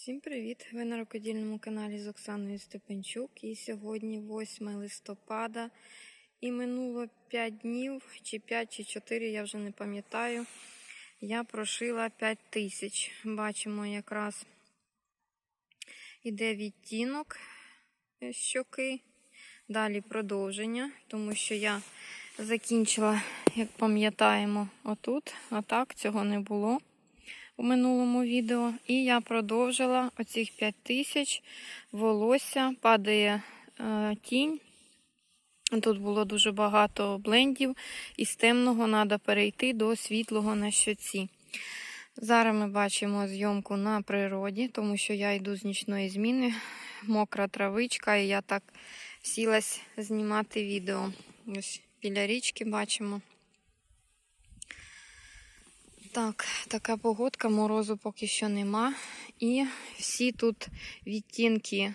Всім привіт! Ви на рукодільному каналі з Оксаною Степанчук. І сьогодні 8 листопада. І минуло 5 днів, чи 5, чи 4, я вже не пам'ятаю. Я прошила 5 тисяч. Бачимо, якраз іде відтінок щоки. Далі продовження, тому що я закінчила, як пам'ятаємо, отут. А так цього не було у минулому відео. І я продовжила оцих 5 тисяч волосся, падає е, тінь. Тут було дуже багато блендів, і з темного треба перейти до світлого на щоці. Зараз ми бачимо зйомку на природі, тому що я йду з нічної зміни, мокра травичка, і я так сілась знімати відео. Ось біля річки бачимо. Так, така погодка, морозу поки що нема. І всі тут відтінки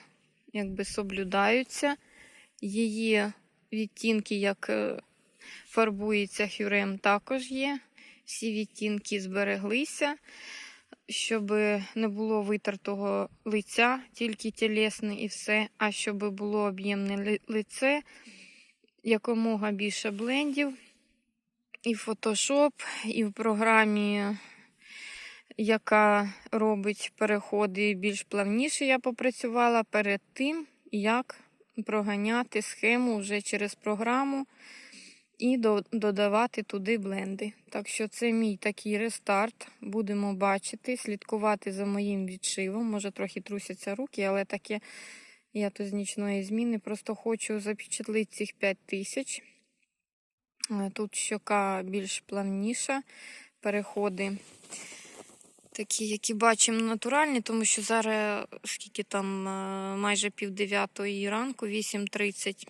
якби соблюдаються. Її відтінки, як е, фарбується хюрем, також є. Всі відтінки збереглися, щоб не було витертого лиця, тільки тілесне і все, а щоб було об'ємне лице, якомога більше блендів. І в Photoshop, і в програмі, яка робить переходи більш плавніше, я попрацювала перед тим, як проганяти схему вже через програму і додавати туди бленди. Так що це мій такий рестарт. Будемо бачити, слідкувати за моїм відшивом. Може, трохи трусяться руки, але таке я то з нічної зміни. Просто хочу запечатлити цих 5 тисяч. Тут щока більш плавніша, переходи такі, які бачимо, натуральні, тому що зараз, скільки там майже пів дев'ятої ранку, 8.30.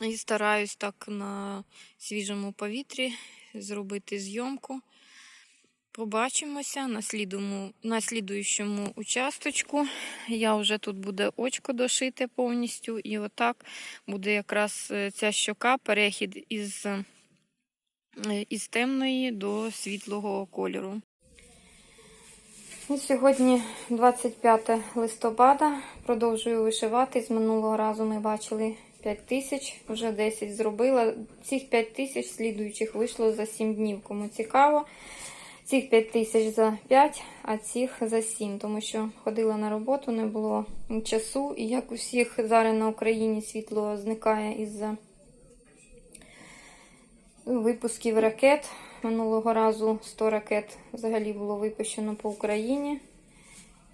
І стараюсь так на свіжому повітрі зробити зйомку. Побачимося на, слідому, на слідуючому участочку. Я вже тут буде очко дошите повністю. І отак буде якраз е, ця щока, перехід із, е, із темної до світлого кольору. Сьогодні 25 листопада. Продовжую вишивати. З минулого разу ми бачили 5 тисяч, вже 10 зробила. Цих 5 тисяч слідуючих вийшло за 7 днів. Кому цікаво. Цих 5 тисяч за 5, а цих за 7, тому що ходила на роботу, не було часу. І як у всіх зараз на Україні світло зникає із-за випусків ракет. Минулого разу 100 ракет взагалі було випущено по Україні.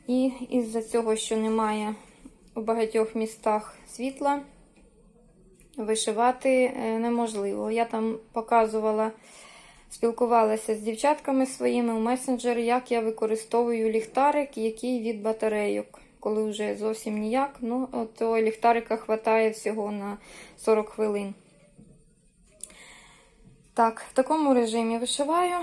І із-за цього, що немає у багатьох містах світла, вишивати е, неможливо. Я там показувала. Спілкувалася з дівчатками своїми у месенджері, як я використовую ліхтарик, який від батарейок. Коли вже зовсім ніяк, ну, то ліхтарика вистачає всього на 40 хвилин. Так, в такому режимі вишиваю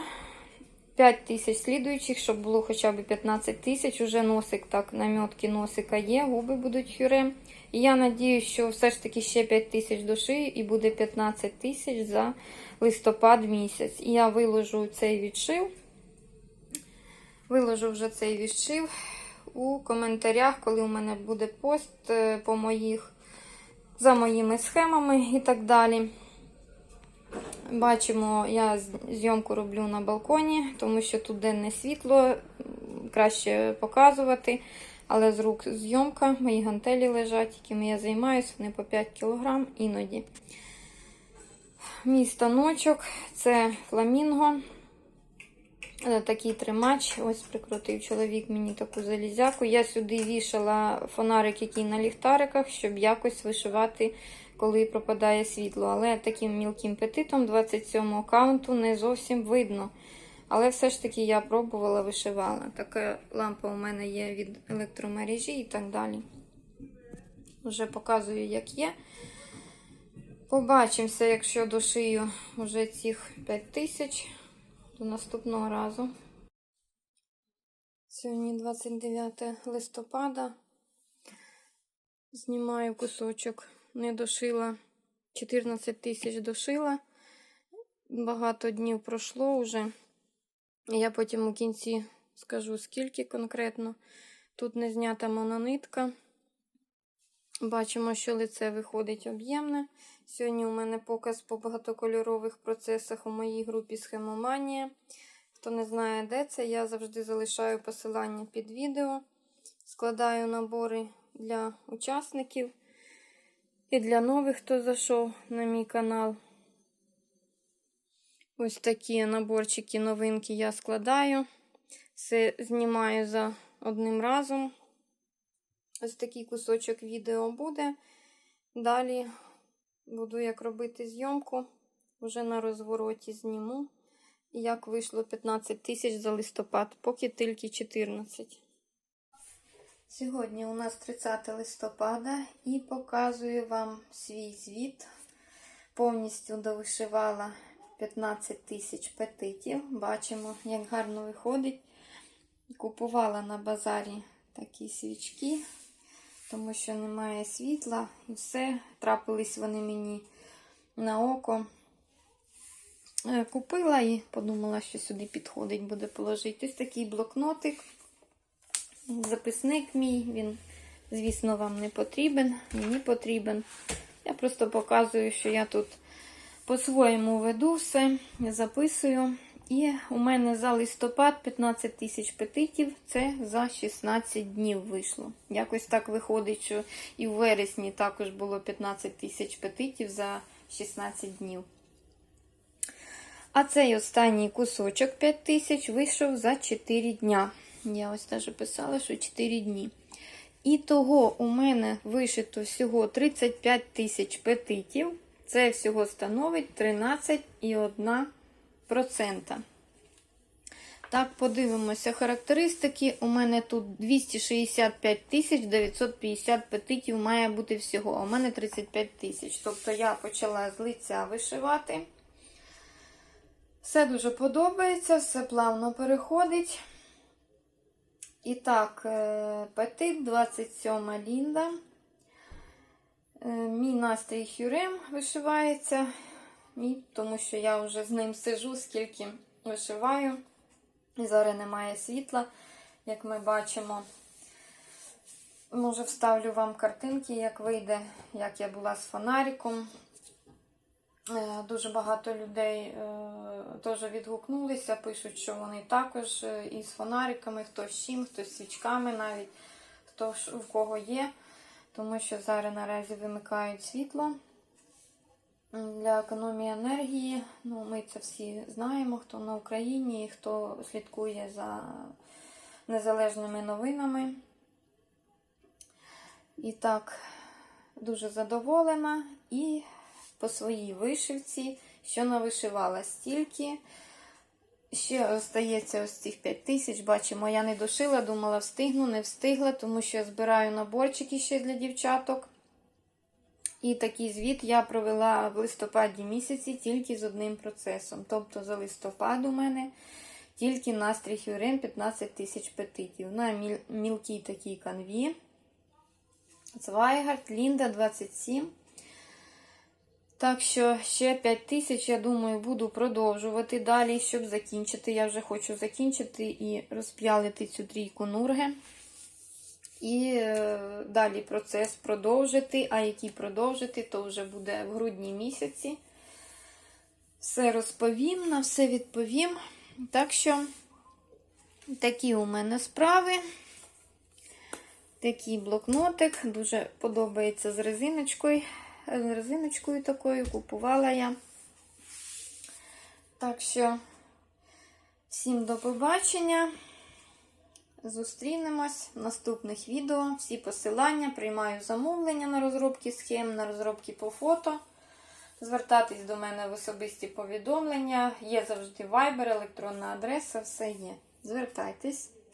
5 тисяч слідуючих, щоб було хоча б 15 тисяч. Уже носик, так, намітки носика є, губи будуть хюрем. І я надію, що все ж таки ще 5 тисяч до і буде 15 тисяч за листопад місяць. І я виложу цей відшив. Виложу вже цей відшив у коментарях, коли у мене буде пост е, по моїх, за моїми схемами і так далі. Бачимо, я зйомку роблю на балконі, тому що тут денне світло, краще показувати. Але з рук зйомка, мої гантелі лежать, якими я займаюся, вони по 5 кг іноді. Мій станочок це фламінго. Е, такий тримач. Ось прикрутив чоловік мені таку залізяку. Я сюди вішала фонарик, який на ліхтариках, щоб якось вишивати, коли пропадає світло. Але таким мілким петитом 27 каунту не зовсім видно. Але все ж таки я пробувала вишивала. Така лампа у мене є від електромережі і так далі. Вже показую, як є. Побачимося, якщо дошию вже цих 5 тисяч до наступного разу. Сьогодні 29 листопада. Знімаю кусочок, не дошила. 14 тисяч дошила. Багато днів пройшло вже. Я потім у кінці скажу, скільки конкретно. Тут не знята мононитка. Бачимо, що лице виходить об'ємне. Сьогодні у мене показ по багатокольорових процесах у моїй групі Схемоманія. Хто не знає, де це, я завжди залишаю посилання під відео. Складаю набори для учасників і для нових, хто зайшов на мій канал. Ось такі наборчики, новинки я складаю. Все знімаю за одним разом. Ось такий кусочок відео буде. Далі буду як робити зйомку. Вже на розвороті зніму. Як вийшло 15 тисяч за листопад, поки тільки 14. Сьогодні у нас 30 листопада і показую вам свій звіт. Повністю довишивала 15 тисяч петитів. Бачимо, як гарно виходить. Купувала на базарі такі свічки, тому що немає світла і все. Трапились вони мені на око. Е, Купила і подумала, що сюди підходить, буде положити. Ось такий блокнотик. Записник мій, він, звісно, вам не потрібен, мені потрібен. Я просто показую, що я тут по-своєму веду все, записую. І у мене за листопад 15 тисяч петитів, це за 16 днів вийшло. Якось так виходить, що і в вересні також було 15 тисяч петитів за 16 днів. А цей останній кусочок 5 тисяч вийшов за 4 дня. Я ось теж писала, що 4 дні. І того у мене вишито всього 35 тисяч петитів. Це всього становить 13,1%. Так, подивимося характеристики. У мене тут 265 тисяч 950 петитів має бути всього. У мене 35 тисяч. Тобто я почала з лиця вишивати. Все дуже подобається, все плавно переходить. І так, петит 27 Лінда. Мій настрій Хюрем вишивається, і, тому що я вже з ним сижу, скільки вишиваю. І зараз немає світла, як ми бачимо. Може, вставлю вам картинки, як вийде, як я була з фонариком. Е, Дуже багато людей е, теж відгукнулися, пишуть, що вони також е, із фонариками, хто з чим, хто з свічками навіть, хто у кого є, тому що зараз наразі вимикають світло для економії енергії. Ну, ми це всі знаємо, хто на Україні, хто слідкує за незалежними новинами. І так, дуже задоволена. І по своїй вишивці, що навишивала стільки. Ще остається ось цих 5 тисяч. Бачимо, я не дошила, думала, встигну, не встигла, тому що я збираю наборчики ще для дівчаток. І такий звіт я провела в листопаді місяці тільки з одним процесом. Тобто за листопад у мене тільки настрій Хюрем 15 тисяч петитів. На міл- мілкій такій канві. Цвайгард, Лінда 27. Так що ще 5 тисяч, я думаю, буду продовжувати далі, щоб закінчити. Я вже хочу закінчити і розп'ялити цю трійку нурги. І е, далі процес продовжити. А який продовжити, то вже буде в грудні місяці. Все розповім, на все відповім. Так що, такі у мене справи. Такий блокнотик. Дуже подобається з резиночкою. З резиночкою такою купувала я. Так що, всім до побачення. Зустрінемось в наступних відео. Всі посилання, приймаю замовлення на розробки схем, на розробки по фото. Звертатись до мене в особисті повідомлення. Є завжди Viber, електронна адреса, все є. Звертайтесь.